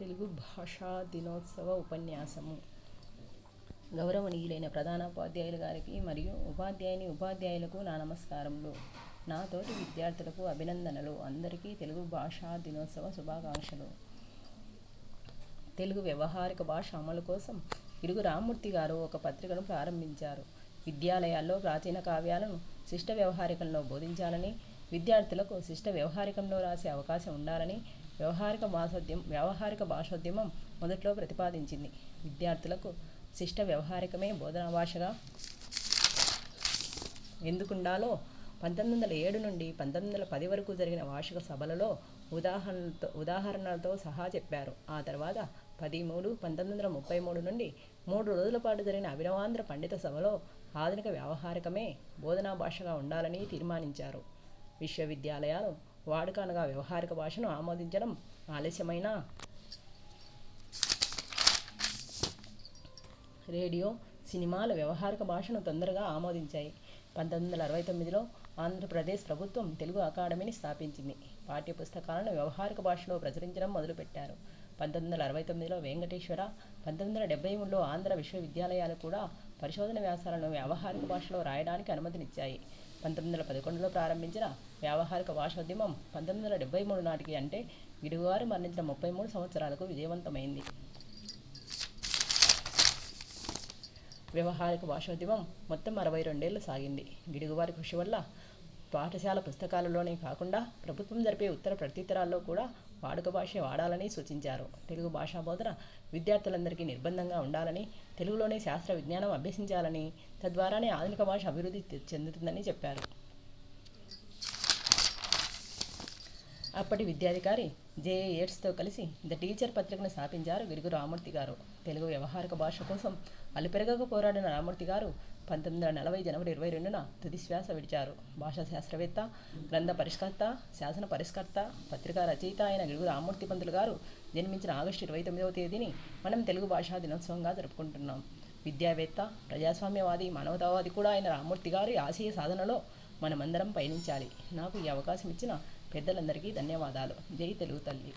తెలుగు భాషా దినోత్సవ ఉపన్యాసము. గౌరవనీయులైన ప్రధానోపాధ్యాయులు గారికి మరియు ఉపాధ్యాయుని ఉపాధ్యాయులకు నా నమస్కారములు. నా తోటి విద్యార్థులకు అభినందనలు. అందరికీ తెలుగు భాషా దినోత్సవ శుభాకాంక్షలు. తెలుగు వ్యవహారిక భాష అమలు కోసం ఇరుగు రామ్మూర్తి గారు ఒక పత్రికను ప్రారంభించారు. విద్యాలయాల్లో ప్రాచీన కావ్యాలను శిష్ట వ్యవహారికంలో బోధించాలని విద్యార్థులకు శిష్ట వ్యవహారికంలో రాసే అవకాశం ఉండాలని వ్యవహారిక భాషోద్యమం వ్యవహారిక భాషోద్యమం మొదట్లో ప్రతిపాదించింది. విద్యార్థులకు శిష్ట వ్యవహారికమే బోధనా భాషగా ఎందుకుండాలో పంతొమ్మిది వందల ఏడు నుండి పంతొమ్మిది వందల పది వరకు జరిగిన వార్షిక సభలలో ఉదాహరణలతో ఉదాహరణలతో సహా చెప్పారు. ఆ తర్వాత పది మూడు పంతొమ్మిది వందల ముప్పై మూడు నుండి మూడు రోజుల పాటు జరిగిన అభినవాంధ్ర పండిత సభలో ఆధునిక వ్యవహారికమే బోధనా భాషగా ఉండాలని తీర్మానించారు. విశ్వవిద్యాలయాలు వాడుక అనగా వ్యవహారిక భాషను ఆమోదించడం ఆలస్యమైన రేడియో సినిమాల వ్యవహారిక భాషను తొందరగా ఆమోదించాయి. పంతొమ్మిది వందల అరవై తొమ్మిదిలో ఆంధ్రప్రదేశ్ ప్రభుత్వం తెలుగు అకాడమీని స్థాపించింది. పాఠ్యపుస్తకాలను వ్యవహారిక భాషలో ప్రచురించడం మొదలుపెట్టారు. పంతొమ్మిది వందల అరవై తొమ్మిదిలో వెంకటేశ్వర పంతొమ్మిది వందల డెబ్బై మూడులో ఆంధ్ర విశ్వవిద్యాలయాలు కూడా పరిశోధన వ్యాసాలను వ్యవహారిక భాషలో రాయడానికి అనుమతినిచ్చాయి. పంతొమ్మిది వందల పదకొండులో ప్రారంభించిన వ్యావహారిక భాషోద్యమం పంతొమ్మిది వందల డెబ్బై మూడు నాటికి అంటే గిడుగువారు మరణించిన ముప్పై మూడు సంవత్సరాలకు విజయవంతమైంది. వ్యవహారిక భాషోద్యమం మొత్తం అరవై రెండేళ్ళు సాగింది. గిడుగువారి కృషి వల్ల పాఠశాల పుస్తకాలలోనే కాకుండా ప్రభుత్వం జరిపే ఉత్తర ప్రత్యుత్తరాల్లో కూడా వాడుక భాష వాడాలని సూచించారు. తెలుగు భాషా బోధన విద్యార్థులందరికీ నిర్బంధంగా ఉండాలని తెలుగులోనే శాస్త్ర విజ్ఞానం అభ్యసించాలని తద్వారానే ఆధునిక భాష అభివృద్ధి చెందుతుందని చెప్పారు. అప్పటి విద్యాధికారి జేఏ ఏట్స్తో కలిసి ద టీచర్ పత్రికను స్థాపించారు గిడుగు రామూర్తి గారు. తెలుగు వ్యవహారిక భాష కోసం అలుపెరగక పోరాడిన రామూర్తి గారు పంతొమ్మిది వందల నలభై జనవరి ఇరవై రెండున తుది శ్వాస విడిచారు. భాషా శాస్త్రవేత్త గ్రంథ పరిష్కర్త శాసన పరిష్కర్త పత్రికా రచయిత అయిన గిడుగు రామూర్తి పంతులు గారు జన్మించిన ఆగస్టు ఇరవై తొమ్మిదవ తేదీని మనం తెలుగు భాషా దినోత్సవంగా జరుపుకుంటున్నాం. విద్యావేత్త ప్రజాస్వామ్యవాది మానవతావాది కూడా అయిన రామూర్తి గారి ఆశయ సాధనలో మనమందరం పయనించాలి. నాకు ఈ అవకాశం ఇచ్చిన పెద్దలందరికీ ధన్యవాదాలు. జై తెలుగు తల్లి.